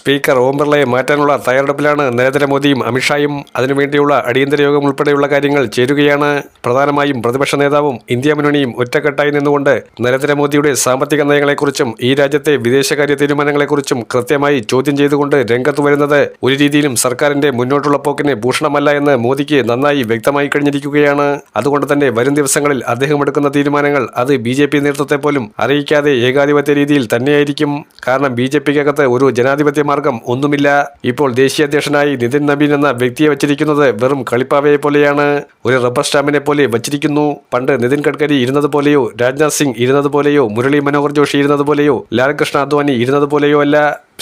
Speaker ഓം ബിർളയെ മാറ്റാനുള്ള തയ്യാറെടുപ്പിലാണ് നരേന്ദ്രമോദിയും അമിത്ഷായും. അതിനുവേണ്ടിയുള്ള അടിയന്തര യോഗം ഉൾപ്പെടെയുള്ള കാര്യങ്ങൾ ചേരുകയാണ്. പ്രധാനമായും പ്രതിപക്ഷ നേതാവും ഇന്ത്യ മുന്നണിയും ഒറ്റക്കെട്ടായി നിന്നുകൊണ്ട് നരേന്ദ്രമോദിയുടെ സാമ്പത്തിക നയങ്ങളെക്കുറിച്ചും ഈ രാജ്യത്തെ വിദേശകാര്യ തീരുമാനങ്ങളെക്കുറിച്ചും കൃത്യമായി ചോദ്യം ചെയ്തുകൊണ്ട് രംഗത്ത് വരുന്നത് ഒരു രീതിയിലും സർക്കാരിന്റെ മുന്നോട്ടുള്ള പോക്കിന് ഭൂഷണമല്ല എന്ന് മോദിക്ക് നന്നായി വ്യക്തമായി കഴിഞ്ഞിരിക്കുകയാണ്. അതുകൊണ്ട് തന്നെ വരും ദിവസങ്ങളിൽ അദ്ദേഹം എടുക്കുന്ന തീരുമാനങ്ങൾ അത് ബി ജെ പി നേതൃത്വത്തെ പോലും അറിയിക്കാതെ ഏകാധിപത്യ രീതിയിൽ തന്നെയായിരിക്കും. കാരണം ബി ജെ പിക്കകത്ത് ഒരു ജനാധിപത്യ മാർഗം ഒന്നുമില്ല. ഇപ്പോൾ ദേശീയ അധ്യക്ഷനായി നിതിൻ നബീൻ എന്ന വ്യക്തിയെ വച്ചിരിക്കുന്നത് വെറും കളിപ്പാവയെ പോലെയാണ്. ഒരു റബ്ബർ സ്റ്റാമ്പിനെ പോലെ വച്ചിരിക്കുന്നു. പണ്ട് നിതിൻ ഗഡ്കരി ഇരുന്നത് പോലെയോ രാജ്നാഥ് സിംഗ് ഇരുന്നത് പോലെയോ മുരളി മനോഹർ ജോഷി ഇരുന്നത് പോലെയോ ലാൽകൃഷ്ണ അദ്വാനി ഇരുന്നത് പോലെയോ അല്ല.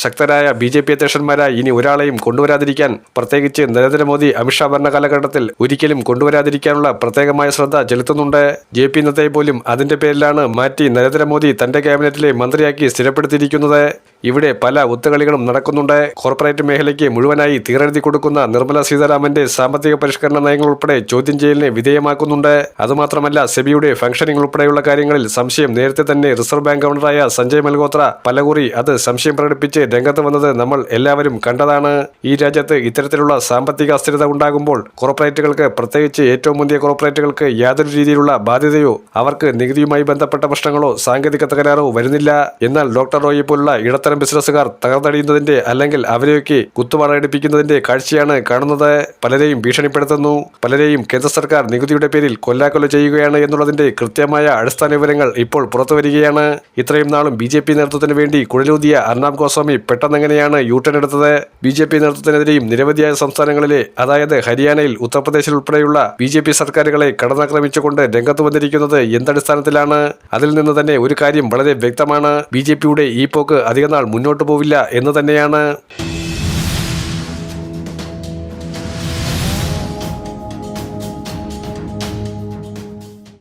ശക്തരായ ബി ജെ പി അധ്യക്ഷന്മാരായി ഇനി ഒരാളെയും കൊണ്ടുവരാതിരിക്കാൻ പ്രത്യേകിച്ച് നരേന്ദ്രമോദി അമിത്ഷാ ഭരണ കാലഘട്ടത്തിൽ ഒരിക്കലും കൊണ്ടുവരാതിരിക്കാനുള്ള പ്രത്യേകമായ ശ്രദ്ധ ചെലുത്തുന്നുണ്ട്. ജെ പി നദ്ദയെ പോലും അതിന്റെ പേരിലാണ് മാറ്റി നരേന്ദ്രമോദി തന്റെ ക്യാബിനറ്റിലെ മന്ത്രിയാക്കി സ്ഥിരപ്പെടുത്തിയിരിക്കുന്നത്. ഇവിടെ പല ഒത്തുകളികളും നടക്കുന്നുണ്ട്. കോർപ്പറേറ്റ് മേഖലയ്ക്ക് മുഴുവനായി തീരെഴുതി കൊടുക്കുന്ന നിർമ്മല സീതാരാമന്റെ സാമ്പത്തിക പരിഷ്കരണ നയങ്ങൾ ഉൾപ്പെടെ ചോദ്യം ചെയ്യലിനെ വിധേയമാക്കുന്നുണ്ട്. അതുമാത്രമല്ല സെബിയുടെ ഫംഗ്ഷനിംഗ് ഉൾപ്പെടെയുള്ള കാര്യങ്ങളിൽ സംശയം നേരത്തെ തന്നെ റിസർവ് ബാങ്ക് ഗവർണറായ സഞ്ജയ് മൽഹോത്ര പലകുറി അത് സംശയം പ്രകടിപ്പിച്ച് രംഗത്ത് വന്നത് നമ്മൾ എല്ലാവരും കണ്ടതാണ്. ഈ രാജ്യത്ത് ഇത്തരത്തിലുള്ള സാമ്പത്തിക അസ്ഥിരത ഉണ്ടാകുമ്പോൾ കോർപ്പറേറ്റുകൾക്ക് പ്രത്യേകിച്ച് ഏറ്റവും മുന്തിയ കോർപ്പറേറ്റുകൾക്ക് യാതൊരു രീതിയിലുള്ള ബാധ്യതയോ അവർക്ക് നികുതിയുമായി ബന്ധപ്പെട്ട പ്രശ്നങ്ങളോ സാങ്കേതിക തകരാറോ വരുന്നില്ല. എന്നാൽ ഡോക്ടർ റോയെ പോലുള്ള ഇടത്തരം ബിസിനസ്സുകാർ തകർന്നടിയുന്നതിന്റെ അല്ലെങ്കിൽ അവരെയൊക്കെ കുത്തുപാടടിപ്പിക്കുന്നതിന്റെ കാഴ്ചയാണ് കാണുന്നത്. പലരെയും ഭീഷണിപ്പെടുത്തുന്നു. പലരെയും കേന്ദ്ര സർക്കാർ നികുതിയുടെ പേരിൽ കൊല്ലാക്കൊല ചെയ്യുകയാണ് എന്നുള്ളതിന്റെ കൃത്യമായ അടിസ്ഥാന വിവരങ്ങൾ ഇപ്പോൾ പുറത്തുവരികയാണ്. ഇത്രയും നാളും ബി ജെ പി നേതൃത്വത്തിന് വേണ്ടി കുഴലൂതിയ അർണാബ് ഗോസ്വാമി പെട്ടെന്നെങ്ങനെയാണ് യൂട്ടേൺ എടുത്തത്? ബി ജെ പി നേതൃത്വത്തിനെതിരെയും നിരവധിയായ സംസ്ഥാനങ്ങളിലെ അതായത് ഹരിയാനയിൽ ഉത്തർപ്രദേശിൽ ഉൾപ്പെടെയുള്ള ബി ജെ പി സർക്കാരുകളെ കടന്നാക്രമിച്ചുകൊണ്ട് രംഗത്ത് വന്നിരിക്കുന്നത് എന്തടിസ്ഥാനത്തിലാണ്? അതിൽ നിന്ന് തന്നെ ഒരു കാര്യം വളരെ വ്യക്തമാണ്. ബി ജെ പിയുടെ ഈ പോക്ക് അധികനാൾ മുന്നോട്ട് പോവില്ല എന്ന് തന്നെയാണ്.